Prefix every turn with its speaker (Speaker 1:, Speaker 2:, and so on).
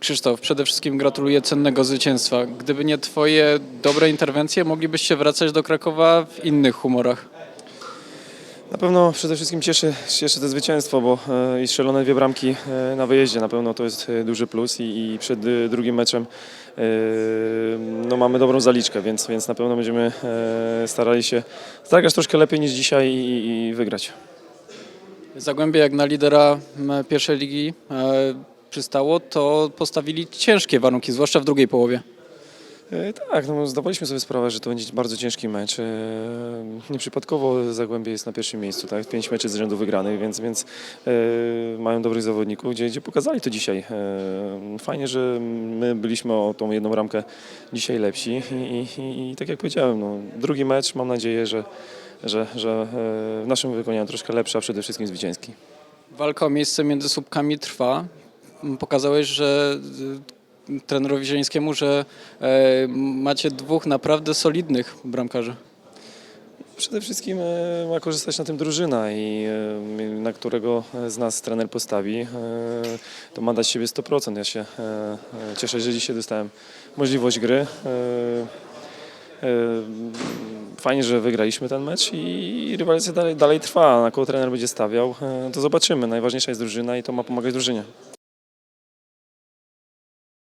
Speaker 1: Krzysztof, przede wszystkim gratuluję cennego zwycięstwa. Gdyby nie Twoje dobre interwencje, moglibyście wracać do Krakowa w innych humorach.
Speaker 2: Na pewno przede wszystkim cieszy, cieszy to zwycięstwo, bo e, i strzelone dwie bramki e, na wyjeździe na pewno to jest e, duży plus i, i przed e, drugim meczem e, no, mamy dobrą zaliczkę, więc, więc na pewno będziemy e, starali się zagrać troszkę lepiej niż dzisiaj i, i wygrać.
Speaker 1: Zagłębie jak na lidera pierwszej ligi e, przystało, to postawili ciężkie warunki, zwłaszcza w drugiej połowie.
Speaker 2: E, Tak, no, zdawaliśmy sobie sprawę, że to będzie bardzo ciężki mecz. E, Nieprzypadkowo Zagłębie jest na pierwszym miejscu, tak? Pięć meczy z rzędu wygranych, więc, więc e, mają dobrych zawodników, gdzie, gdzie pokazali to dzisiaj. E, fajnie, że my byliśmy o tą jedną ramkę dzisiaj lepsi i, i, i, i tak jak powiedziałem, no, drugi mecz mam nadzieję, że, że, że e, w naszym wykonaniu troszkę lepszy, a przede wszystkim zwycięski.
Speaker 1: Walka o miejsce między słupkami trwa. Pokazałeś, że y, trenerowi Zielińskiemu, że e, macie dwóch naprawdę solidnych bramkarzy.
Speaker 2: Przede wszystkim e, ma korzystać na tym drużyna i e, na którego z nas trener postawi, to ma dać siebie 100%. Ja się cieszę, że dzisiaj dostałem możliwość gry. Fajnie, że wygraliśmy ten mecz i rywalizacja dalej, dalej trwa. Na kogo trener będzie stawiał, to zobaczymy. Najważniejsza jest drużyna i to ma pomagać drużynie.